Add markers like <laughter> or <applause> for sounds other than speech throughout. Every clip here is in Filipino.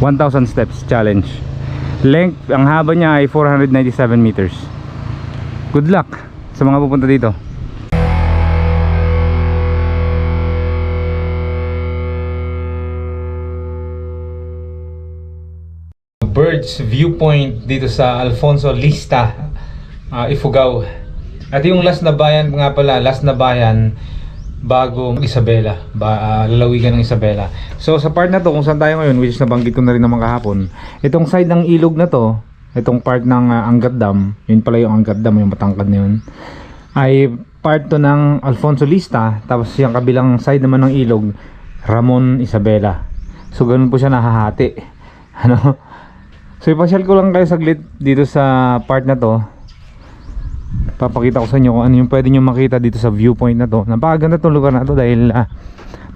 1,000 steps challenge. Length, ang haba niya ay 497 meters. Good luck sa mga pupunta dito. Birds Viewpoint dito sa Alfonso Lista, ah, Ifugao. At yung last na bayan nga pala, last na bayan bago Isabela, ba, ah, lalawigan ng Isabela. So sa part na to, kung saan tayo ngayon, which is nabanggit ko na rin naman kahapon, itong side ng ilog na to, itong part ng ah, Angat Dam, yun pala yung Angat Dam, yung matangkad na yun, ay part to ng Alfonso Lista, tapos yung kabilang side naman ng ilog, Ramon Isabela. So ganun po siya nahahati. <laughs> Ano? So ipasyal ko lang kayo saglit dito sa part na to. Papakita ko sa inyo kung ano yung pwede nyo makita dito sa viewpoint na to. Napakaganda tong lugar na to dahil ah,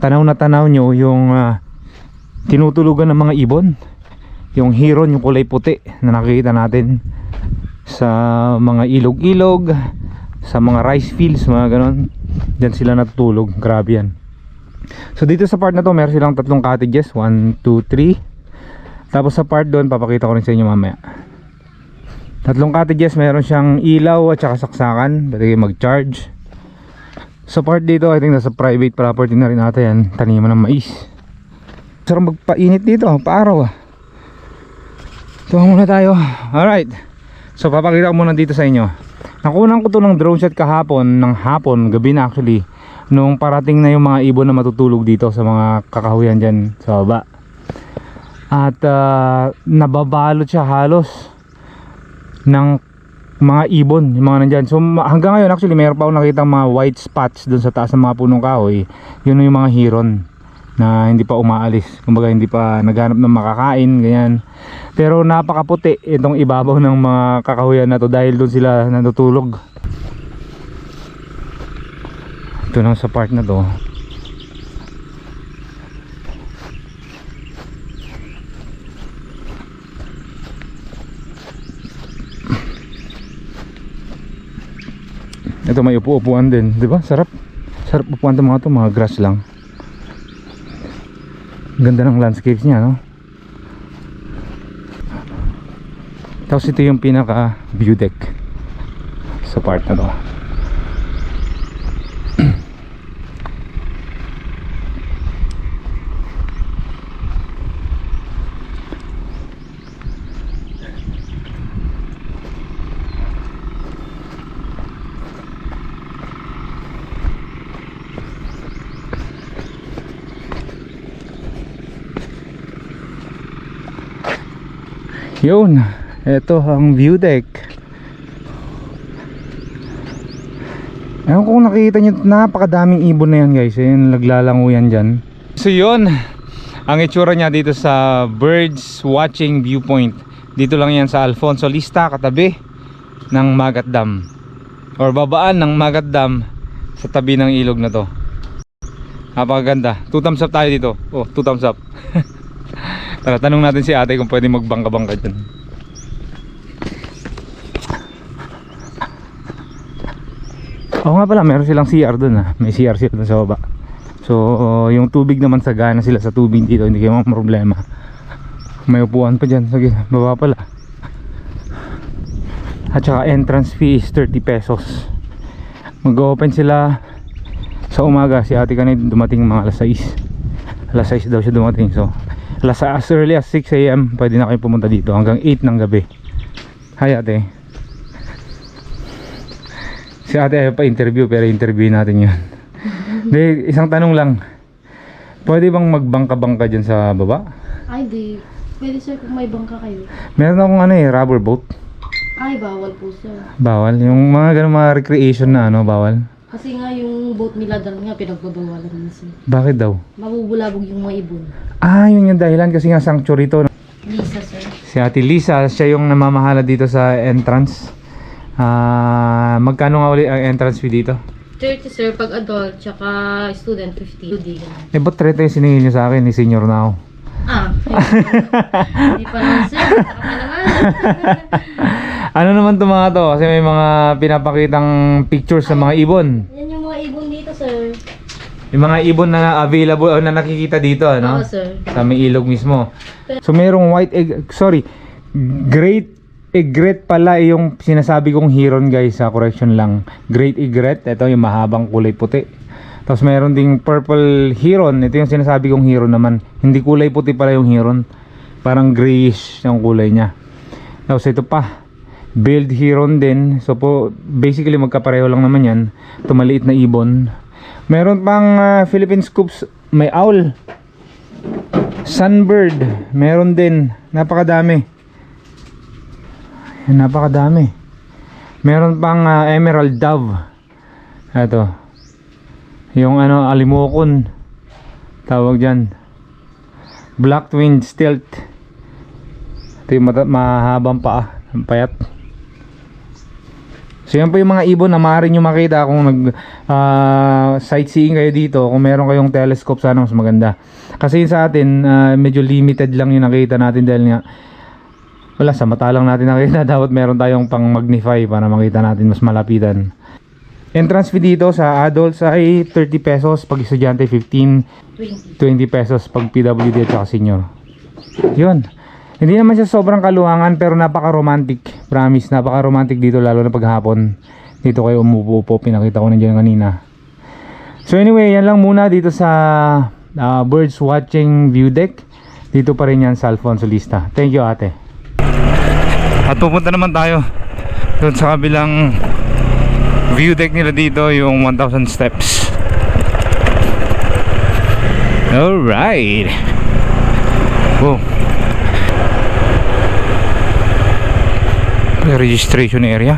tanaw na tanaw nyo yung ah, tinutulugan ng mga ibon. Yung hiron, yung kulay puti na nakikita natin sa mga ilog-ilog, sa mga rice fields, mga ganon. Diyan sila natutulog. Grabe yan. So dito sa part na to, meron silang tatlong cottages. 1, 2, 3. Tapos sa part doon, papakita ko rin sa inyo mamaya. Tatlong cottages, meron siyang ilaw at saka saksakan. Pwede kayo mag-charge. Sa part dito, I think nasa private property na rin ata yan. Taniman ng mais. Sarap magpainit dito, paaraw ah. Tuwa muna tayo. Alright. So papakita ko muna dito sa inyo. Nakunan ko to ng drone shot kahapon, ng hapon, gabi na actually. Nung parating na yung mga ibon na matutulog dito sa mga kakahuyan dyan sa baba. At ah, nababalot siya halos ng mga ibon, yung mga nandyan. So hanggang ngayon actually mayroon pa ako nakita mga white spots dun sa taas ng mga punong kahoy. Yun yung mga hiron na hindi pa umaalis. Kumbaga hindi pa naghanap ng makakain, ganyan. Pero napakaputi itong ibabaw ng mga kakahuyan na to dahil doon sila natutulog. Ito na sa part na to. Ito may upo-upuan din, 'di ba? Sarap. Sarap upuan 'tong mga to, mga grass lang. Ang Ganda ng landscapes niya, no? Tapos ito yung pinaka view deck sa part na to. Yun, ito ang view deck. Ewan kung nakikita nyo, napakadaming ibon na yan guys. Ayun, naglalango yan dyan. So yun, ang itsura niya dito sa Birds Watching Viewpoint. Dito lang yan sa Alfonso Lista, katabi ng Magat Dam. Or babaan ng Magat Dam sa tabi ng ilog na to. Napakaganda. Two thumbs up tayo dito. Oh, two thumbs up. <laughs> Tara, tanong natin si ate kung pwede magbangka-bangka dyan. Oo nga pala, meron silang CR dun ah. May CR sila dun sa baba. So, yung tubig naman sa gana sila sa tubig dito, hindi kayo mga problema. May upuan pa dyan. Sige, baba pala. At saka entrance fee is 30 pesos. Mag-open sila sa umaga. Si ate kanina dumating mga alas 6. Alas 6 daw siya dumating. So, alas as early as 6 a.m. pwede na kayo pumunta dito hanggang 8 ng gabi. Hi ate. Si ate ayaw pa interview pero interview natin yun. <laughs> Hindi, isang tanong lang. Pwede bang magbangka-bangka dyan sa baba? Ay, di. Pwede sir kung may bangka kayo. Meron akong ano eh, rubber boat. Ay, bawal po sir. Bawal. Yung mga ganun mga recreation na ano, bawal. Kasi nga yung boat nila doon nga pinagbabawalan na sir. Bakit daw? Mabubulabog yung mga ibon. Ah, yun yung dahilan kasi nga sanctuary to. Lisa sir. Si Ate Lisa, siya yung namamahala dito sa entrance. Ah, magkano nga ulit ang entrance fee dito? 30 sir pag adult, tsaka student 50. Hindi ganun. Eh, ba't 30 yung siningil niyo sa akin? Ni senior na ako. Ah, <laughs> hindi pa naman sir. Saka pa naman. <laughs> Ano naman to mga to? Kasi may mga pinapakitang pictures sa mga ibon. Yan yung mga ibon dito sir. Yung mga ibon na available o na nakikita dito, ano? Oo, sir. Sa may ilog mismo. So merong white egg, sorry, great egret pala yung sinasabi kong heron guys sa correction lang. Great egret, ito yung mahabang kulay puti. Tapos meron ding purple heron, ito yung sinasabi kong heron naman. Hindi kulay puti pala yung heron. Parang grayish yung kulay niya. Tapos ito pa, build heron din. So po, basically magkapareho lang naman yan. Ito maliit na ibon. Meron pang ah, Philippine Scoops, may owl. Sunbird, meron din. Napakadami. Napakadami. Meron pang ah, Emerald Dove. Ito. Yung ano, alimokon. Tawag dyan. Black Twin Stilt. Ito yung mahabang paa. Ang payat. So yan po yung mga ibon na maaari nyo makita kung nag ah, sightseeing kayo dito. Kung meron kayong telescope sana mas maganda. Kasi sa atin ah, medyo limited lang yung nakita natin dahil nga wala sa mata lang natin nakita. <laughs> Dapat meron tayong pang magnify para makita natin mas malapitan. Entrance fee dito sa adults ay 30 pesos. Pag estudyante 15 20. 20 pesos pag PWD at saka senior. Yun. Hindi naman siya sobrang kaluwangan pero napaka-romantic. Promise, napaka-romantic dito lalo na paghapon. Dito kayo umupo-upo, pinakita ko na dyan kanina. So anyway, yan lang muna dito sa ah, Birds Watching View Deck. Dito pa rin yan sa Alfonso Lista. Thank you ate. At pupunta naman tayo doon sa kabilang view deck nila dito yung 1000 steps. Alright. Wow. Registration area.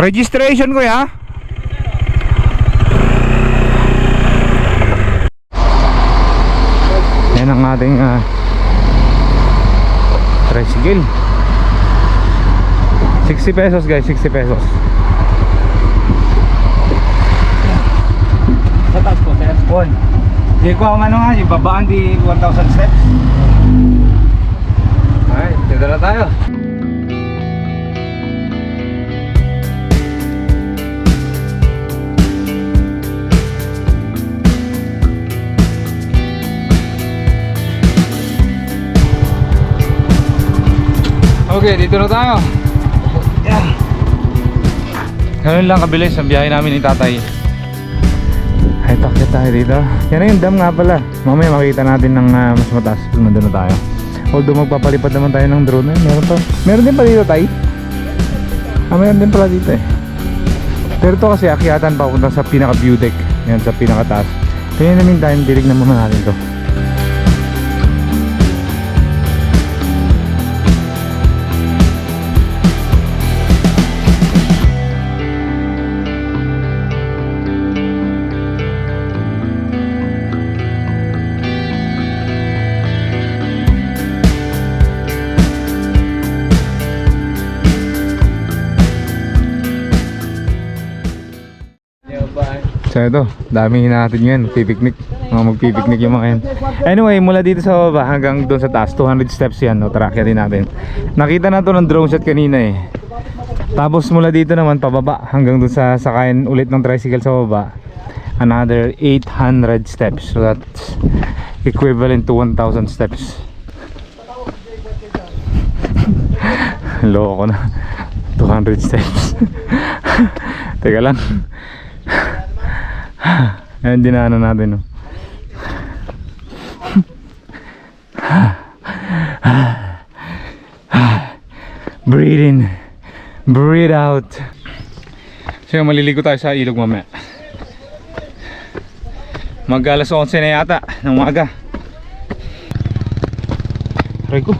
Registration ko ya. Yan ang ating uh, tricycle. 60 pesos guys, 60 pesos. F1. Di ko ang ano nga, ibabaan di 1,000 steps. Ay, dito na tayo. Okay, dito na tayo. Ganun lang kabilis ang biyahe namin ni tatay. Ay, takit tayo dito. Yan na yung dam nga pala. Mamaya makita natin ng ah, mas mataas nandun na tayo. Although magpapalipad naman tayo ng drone. Eh, meron pa. Meron din pa dito tay. Ah, meron din pala dito eh. Pero ito kasi akyatan papunta sa pinaka view deck. Yan sa pinaka taas. Kaya namin tayo, dilig na muna natin to. So ito, dami natin ngayon, magpipiknik. Mga magpipiknik yung mga yan. Anyway, mula dito sa baba hanggang doon sa taas, 200 steps yan, no, trakya din natin. Nakita na to ng drone shot kanina eh. Tapos mula dito naman pababa hanggang doon sa sakayan ulit ng tricycle sa baba. Another 800 steps. So that's equivalent to 1,000 steps. <laughs> Loko na. 200 steps. <laughs> Teka lang. Ayan dinaanan natin no. Breathe in. Breathe out. So maliligo tayo sa ilog mamaya. Mag alas 11 na yata ng umaga. Aray ko.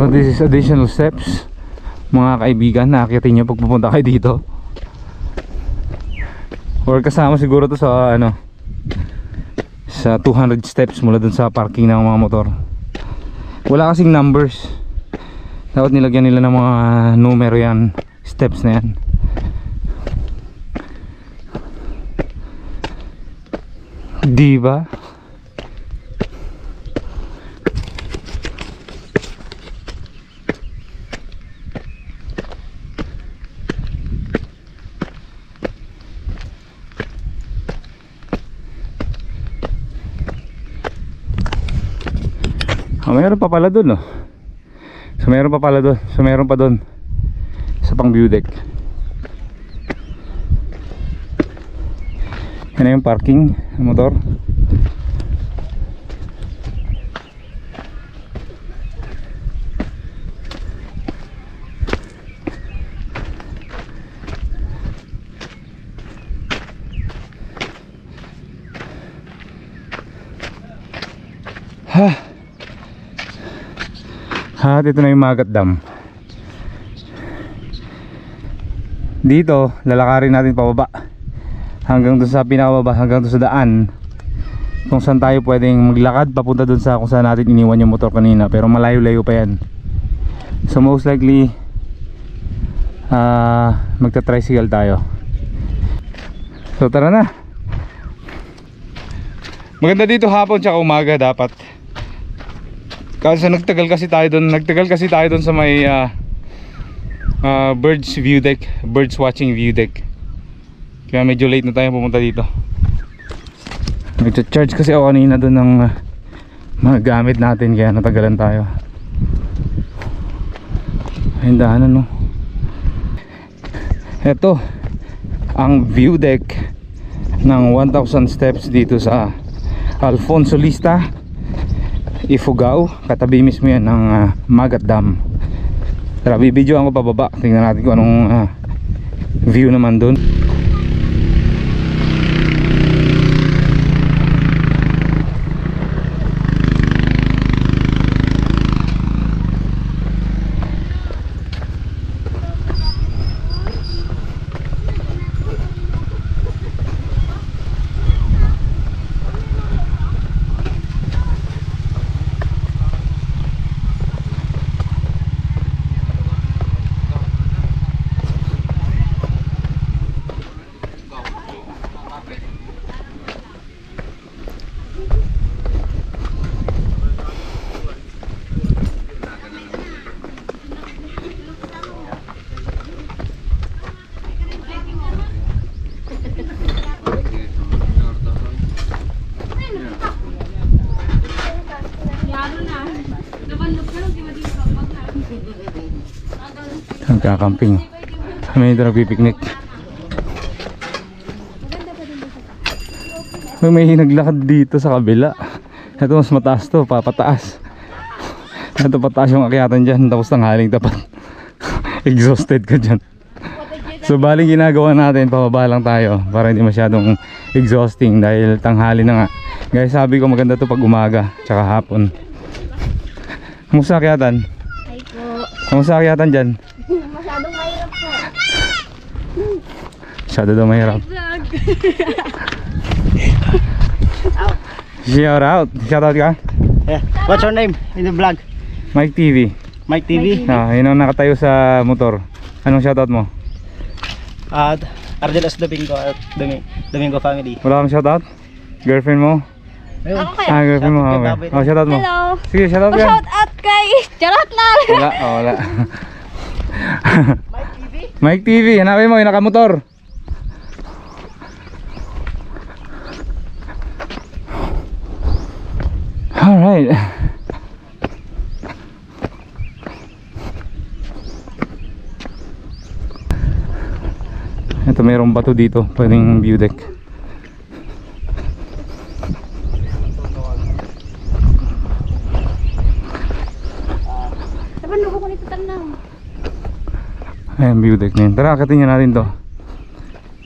So this is additional steps. Mga kaibigan na akitin nyo pag pupunta kayo dito. Or kasama siguro to sa ano sa 200 steps mula dun sa parking ng mga motor. Wala kasing numbers. Dapat nilagyan nila ng mga numero yan steps na yan. Di ba Ah, mayroon pa pala dun, no? So, mayroon pa pala dun. So, mayroon pa dun. Sa pang view deck. Yan na yung parking ng motor. Ha. Ha, dito na yung Magat Dam. Dito, lalakarin natin pababa. Hanggang doon sa pinakababa, hanggang doon sa daan. Kung saan tayo pwedeng maglakad papunta doon sa kung saan natin iniwan yung motor kanina. Pero malayo-layo pa yan. So most likely, ah magta-tricycle tayo. So tara na. Maganda dito hapon tsaka umaga dapat. Kasi nagtagal kasi tayo doon, nagtagal kasi tayo doon sa may ah, ah, birds view deck, birds watching view deck. Kaya medyo late na tayo pumunta dito. Nagcha-charge kasi ako kanina doon ng ah, mga gamit natin kaya natagalan tayo. Ayun daanan no. Ito ang view deck ng 1000 steps dito sa Alfonso Lista Ifugao katabi mismo yan ng ah, Magat Dam. Tara bibidyoan ko pababa. Tingnan natin kung anong ah, view naman dun Nagkakamping. Kami dito nagpipiknik. May may naglakad dito sa kabila. Ito mas mataas to, papataas. Ito pataas yung akyatan dyan. Tapos tanghaling tapat. <laughs> Exhausted ka dyan. So baling ginagawa natin, pababa lang tayo Para hindi masyadong exhausting Dahil tanghali na nga. Guys sabi ko maganda to pag umaga Tsaka hapon. Kamusta akyatan? Ay po. Kamusta akyatan dyan? Masyadong mahirap po. Masyado daw mahirap. Vlog. Shout out. Shout out ka? Yeah. What's your name in the vlog? Mike TV. Mike TV. Ah, yun ang nakatayo sa motor. Anong shout out mo? At Ardelas Domingo at Domingo, Domingo family. Wala kang shout out? Girlfriend mo? Ayun. Ako. Ah, girlfriend mo. Shout out Okay. Oh, shout out mo. Hello. Sige, shout out ka. Shout out kay Charot lang. Wala, oh, wala. Mike TV. <laughs> Mike TV, hanapin mo yung nakamotor. Alright. Ito mayroong bato dito, pwedeng view deck. Tanaw. Ayan, view deck na yun. Tara, akitin natin to.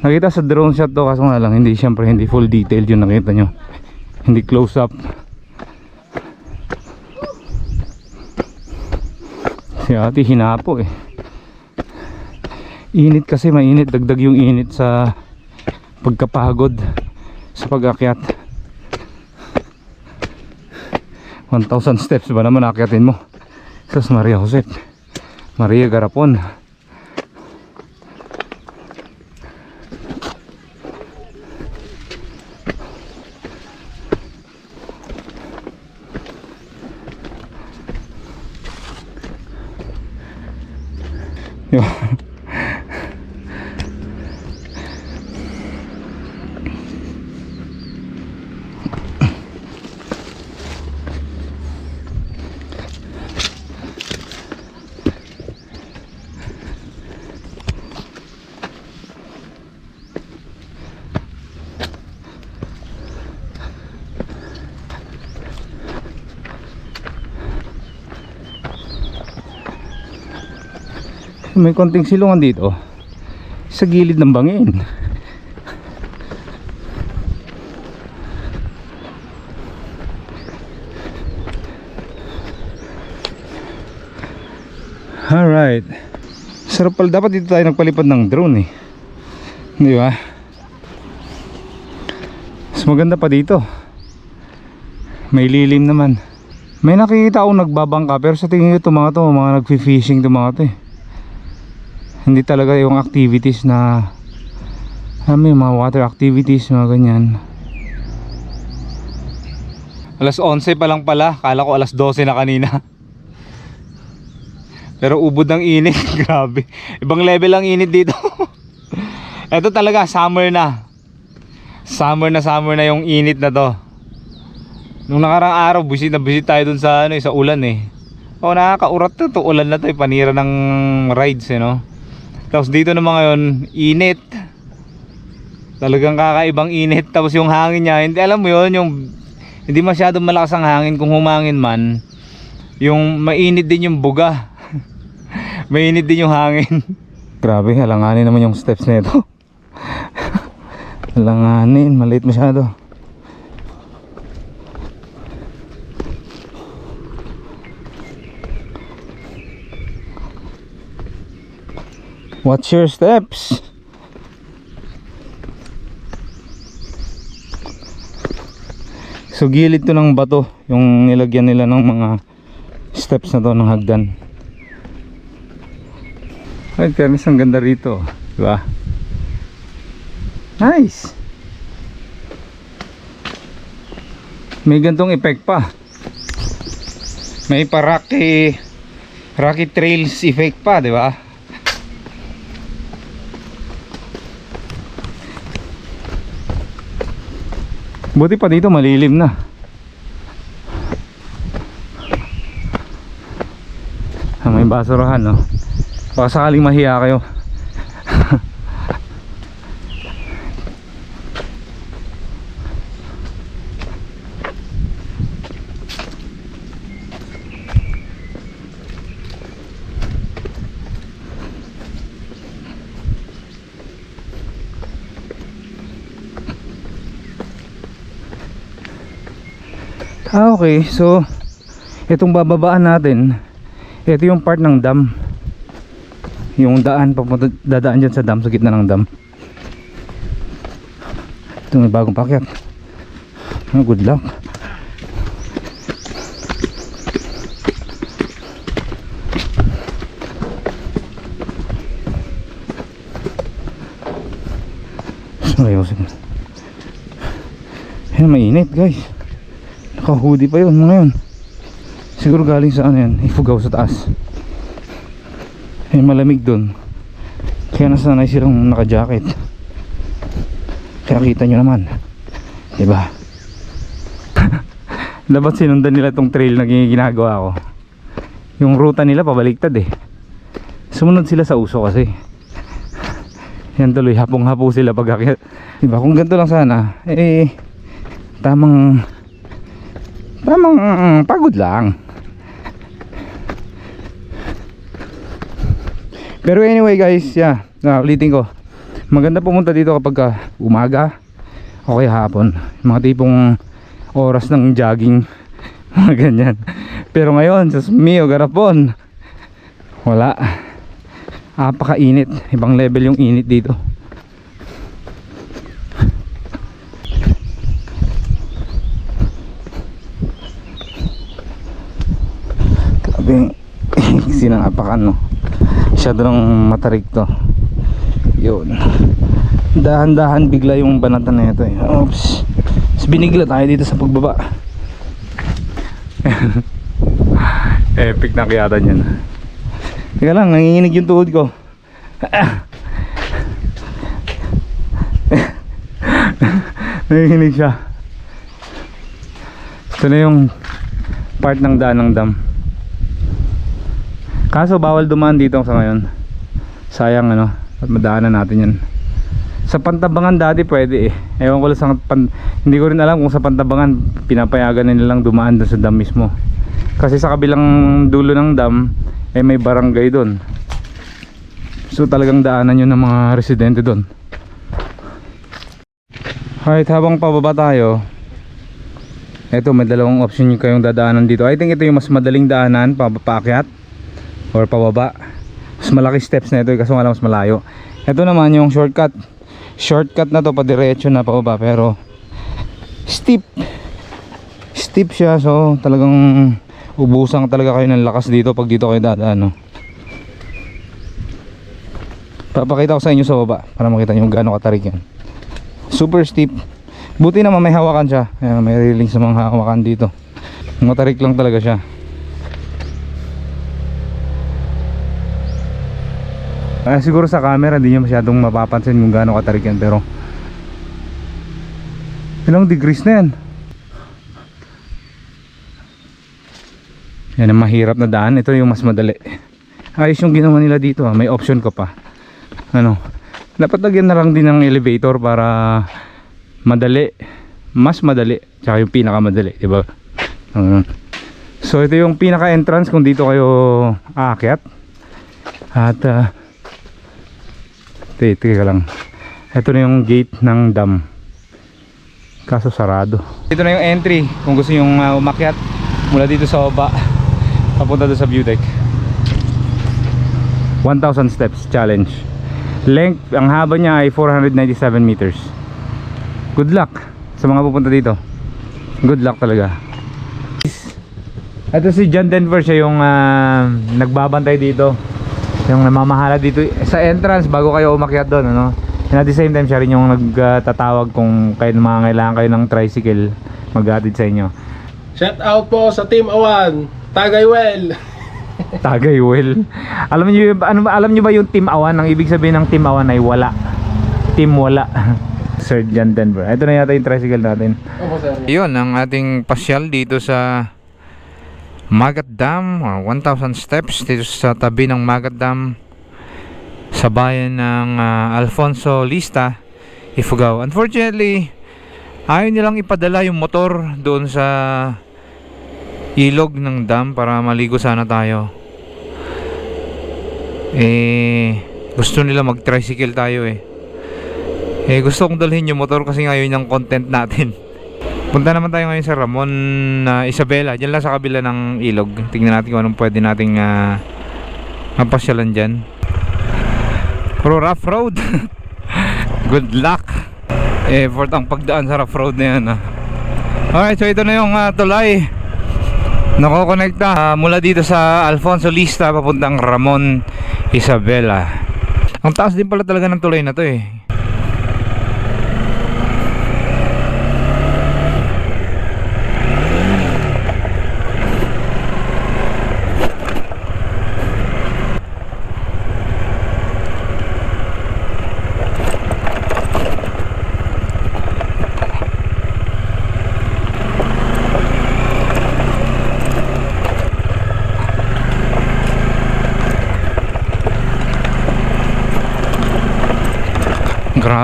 Nakita sa drone shot to, kaso nga lang, hindi, syempre, hindi full detail yung nakita nyo. Hindi close up. Si ate hinapo eh. Init kasi, mainit. Dagdag yung init sa pagkapagod sa pag-akyat. 1,000 steps ba naman akyatin mo? Sus Maria Jose. Maria Garapon. Yung May konting silungan dito. Sa gilid ng bangin. Alright. Sarap pala. Dapat dito tayo nagpalipad ng drone eh. Di ba? Mas maganda pa dito. May lilim naman. May nakikita akong nagbabangka pero sa tingin ko ito mga to, mga nagfi-fishing to mga to eh. Hindi talaga yung activities na alam yung mga water activities, mga ganyan. Alas 11 pa lang pala, kala ko alas 12 na kanina. <laughs> Pero ubod ng init, <laughs> grabe. Ibang level ang init dito. <laughs> Ito talaga, summer na. Summer na summer na yung init na to. Nung nakarang araw, busit na busit tayo dun sa, ano, eh, sa ulan eh. O nakakaurat to, to ulan na to, eh, panira ng rides eh, no? Tapos dito naman ngayon, init. Talagang kakaibang init. Tapos yung hangin niya, hindi alam mo yun, yung hindi masyadong malakas ang hangin kung humangin man. Yung mainit din yung buga. <laughs> mainit din yung hangin. <laughs> Grabe, halanganin naman yung steps nito. halanganin, <laughs> maliit masyado. Watch your steps. So gilid to ng bato yung nilagyan nila ng mga steps na to ng hagdan. Ay, fairness ang ganda rito, di ba? Nice. May gantong effect pa. May pa Rocky Rocky Trails effect pa, di ba? Buti pa dito malilim na. Ah, may basurahan no. Baka sakaling mahiya kayo. Ah, okay. So, itong bababaan natin, ito yung part ng dam. Yung daan, papunta, dadaan dyan sa dam, sa gitna ng dam. Ito may bagong pakyat. Ah, good luck. Ayusin. Ayan, mainit guys. Naka-hoodie pa yun mga yun. Siguro galing sa ano yan, ifugaw sa taas. Eh malamig dun. Kaya nasanay silang naka-jacket. Kaya kita nyo naman. Diba? <laughs> Dapat sinundan nila tong trail na ginagawa ko. Yung ruta nila pabaliktad eh. Sumunod sila sa uso kasi. Yan tuloy, hapong-hapo sila pag akyat. Diba? Kung ganito lang sana, eh, tamang tamang mm, pagod lang. Pero anyway guys yeah uh, ulitin ko. Maganda pumunta dito kapag ah, umaga o kaya hapon. Mga tipong oras ng jogging. <laughs> Mga ganyan. Pero ngayon sa Mio Garapon. Wala. Apakainit ibang level yung init dito Grabe yung sinapakan no. Masyado ng matarik to. Yun. Dahan-dahan bigla yung banatan na ito eh. Oops. Tapos binigla tayo dito sa pagbaba. <laughs> Epic na kiyatan yan. Teka lang, nanginginig yung tuhod ko. <laughs> nanginginig siya. Ito na yung part ng daan ng dam. Kaso bawal dumaan dito sa ngayon. Sayang ano, at madaanan natin yan. Sa pantabangan dati pwede eh. Ewan ko lang sa pan, hindi ko rin alam kung sa pantabangan pinapayagan na nilang dumaan doon sa dam mismo. Kasi sa kabilang dulo ng dam eh may barangay doon. So talagang daanan yun ng mga residente doon. Alright, habang pababa tayo, eto may dalawang option yung kayong dadaanan dito. I think ito yung mas madaling daanan, pabapaakyat or pababa. Mas malaki steps na ito eh, kaso nga mas malayo. Ito naman yung shortcut. Shortcut na to, padiretso na pababa pero steep. Steep siya so talagang ubusan talaga kayo ng lakas dito pag dito kayo dadaan. No? Papakita ko sa inyo sa baba para makita nyo gaano katarik yan. Super steep. Buti naman may hawakan siya. Ayan, may railing sa mga hawakan dito. Matarik lang talaga siya. Ah, siguro sa camera hindi nyo masyadong mapapansin kung gaano katarik yan pero ilang degrees na yan. Yan ang mahirap na daan. Ito yung mas madali. Ayos yung ginawa nila dito ah. may option ka pa. Ano? Dapat lagyan na lang din ng elevator para madali. Mas madali. Tsaka yung pinakamadali di ba? Ano. so ito yung pinaka entrance kung dito kayo aakyat. At ah, Teka, teka lang. Ito na yung gate ng dam. Kaso sarado. Ito na yung entry kung gusto yung uh, umakyat mula dito sa baba papunta doon sa view deck. 1,000 steps challenge. Length, ang haba niya ay 497 meters. Good luck sa mga pupunta dito. Good luck talaga. Ito si John Denver siya yung ah, nagbabantay dito yung namamahala dito sa entrance bago kayo umakyat doon ano? And at the same time siya rin yung nagtatawag kung kayo mga kailangan kayo ng tricycle maghatid sa inyo. Shout out po sa Team Awan, Tagaywell. <laughs> tagay well. Alam niyo ano ba- alam niyo ba yung team awan? Ang ibig sabihin ng team awan ay wala. Team wala. <laughs> Sir John Denver. Ito na yata yung tricycle natin. Opo sir. Yun ang ating pasyal dito sa Magat Dam or 1,000 steps dito sa tabi ng Magat Dam sa bayan ng ah, Alfonso Lista, Ifugao. Unfortunately, ayaw nilang ipadala yung motor doon sa ilog ng dam para maligo sana tayo. Eh, gusto nila mag-tricycle tayo eh. Eh, gusto kong dalhin yung motor kasi ngayon yung content natin. <laughs> Punta naman tayo ngayon sa Ramon na Isabela. Diyan lang sa kabila ng ilog. Tingnan natin kung anong pwede nating uh, mapasyalan dyan. Pero rough road. <laughs> Good luck. Effort ang pagdaan sa rough road na yan. ah. Alright, so ito na yung uh, tulay. Nakokonekta ah, mula dito sa Alfonso Lista papuntang Ramon Isabela. Ang taas din pala talaga ng tulay na to eh.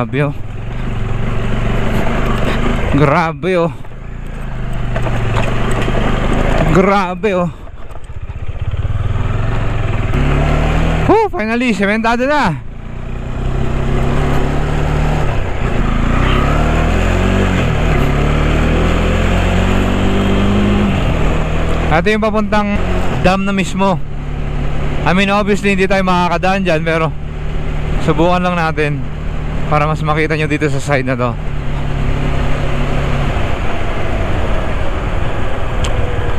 Grabe oh. Grabe oh. Grabe oh. Oh, finally, sementado na. Ito yung papuntang dam na mismo. I mean, obviously, hindi tayo makakadaan dyan, pero subukan lang natin para mas makita nyo dito sa side na to.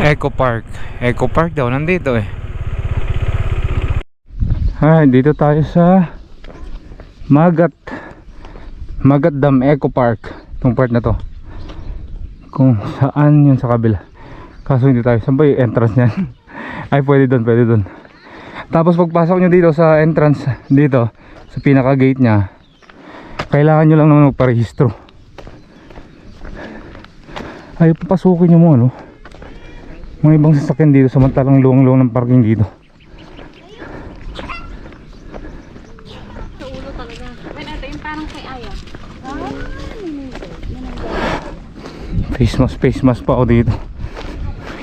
Eco Park. Eco Park daw nandito eh. Ay, dito tayo sa Magat. Magat Dam Eco Park. Itong part na to. Kung saan yun sa kabila. Kaso hindi tayo saan ba yung entrance niyan? <laughs> Ay pwede doon pwede doon tapos pagpasok nyo dito sa entrance dito sa pinaka gate nya kailangan nyo lang naman magparehistro. Ay papasukin nyo mo ano? Mga ibang sasakyan dito samantalang luwang-luwang ng parking dito. Face mask face mask pa ako dito.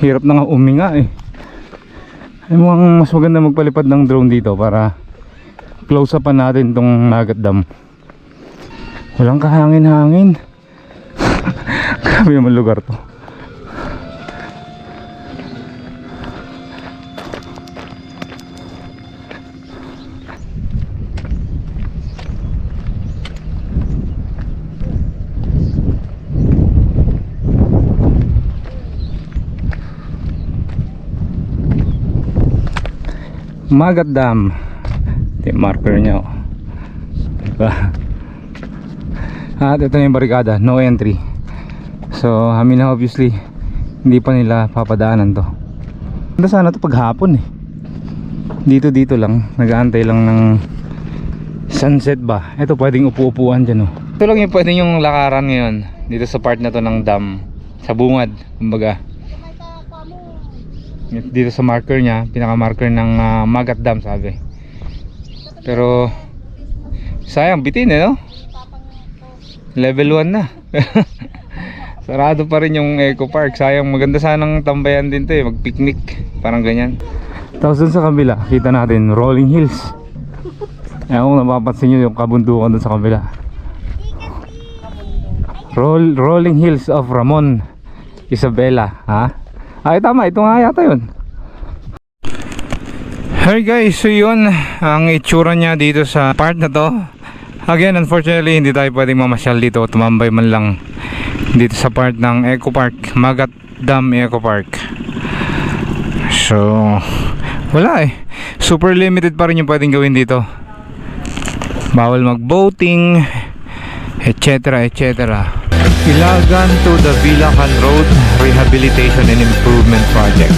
Hirap na nga uminga eh. Ay mukhang mas maganda magpalipad ng drone dito para close up natin tong Nagat Dam. Walang kahangin-hangin. <laughs> Grabe naman lugar to. Magat Dam. Marker niya. Oh. Diba? At ito na yung barikada. No entry. So, amin na obviously, hindi pa nila papadaanan to. Ganda sana to paghapon eh. Dito dito lang. Nag-aantay lang ng sunset ba. Ito pwedeng upu-upuan dyan oh. Ito lang yung pwedeng yung lakaran ngayon. Dito sa part na to ng dam. Sa bungad. Kumbaga dito sa marker niya pinaka-marker ng ah, Magat Dam sabi pero sayang bitin eh no level 1 na. <laughs> Sarado pa rin yung Eco Park. Sayang maganda sanang tambayan din to eh. Mag picnic parang ganyan. Tapos sa kabila kita natin Rolling Hills. Ewan kung napapansin nyo yung kabundukan dun sa kabila. Roll, Rolling Hills of Ramon Isabela ha? Ay tama, ito nga yata yun. Hey guys, so yun ang itsura niya dito sa part na to Again, unfortunately, hindi tayo pwedeng mamasyal dito. Tumambay man lang dito sa part ng Eco Park. Magat Dam Eco Park. So, wala eh. Super limited pa rin yung pwedeng gawin dito. Bawal mag-boating etc etc Ilagan to the Vilacan Road Rehabilitation and Improvement Project